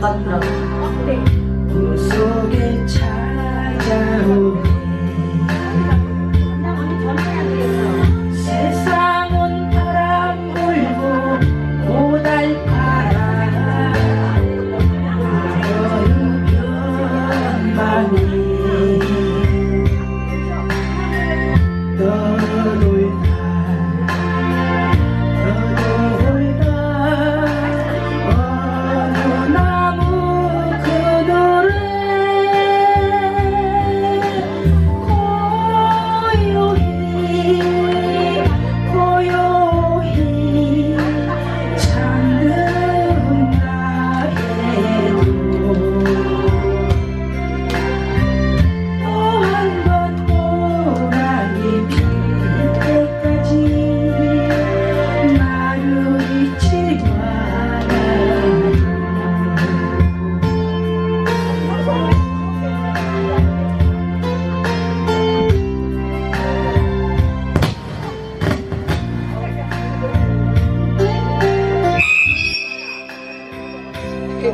Tatlo.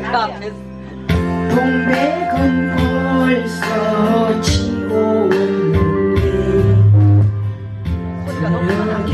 깜깜했어. 동백은 벌써 지고 오는데 소리가 너무 많아.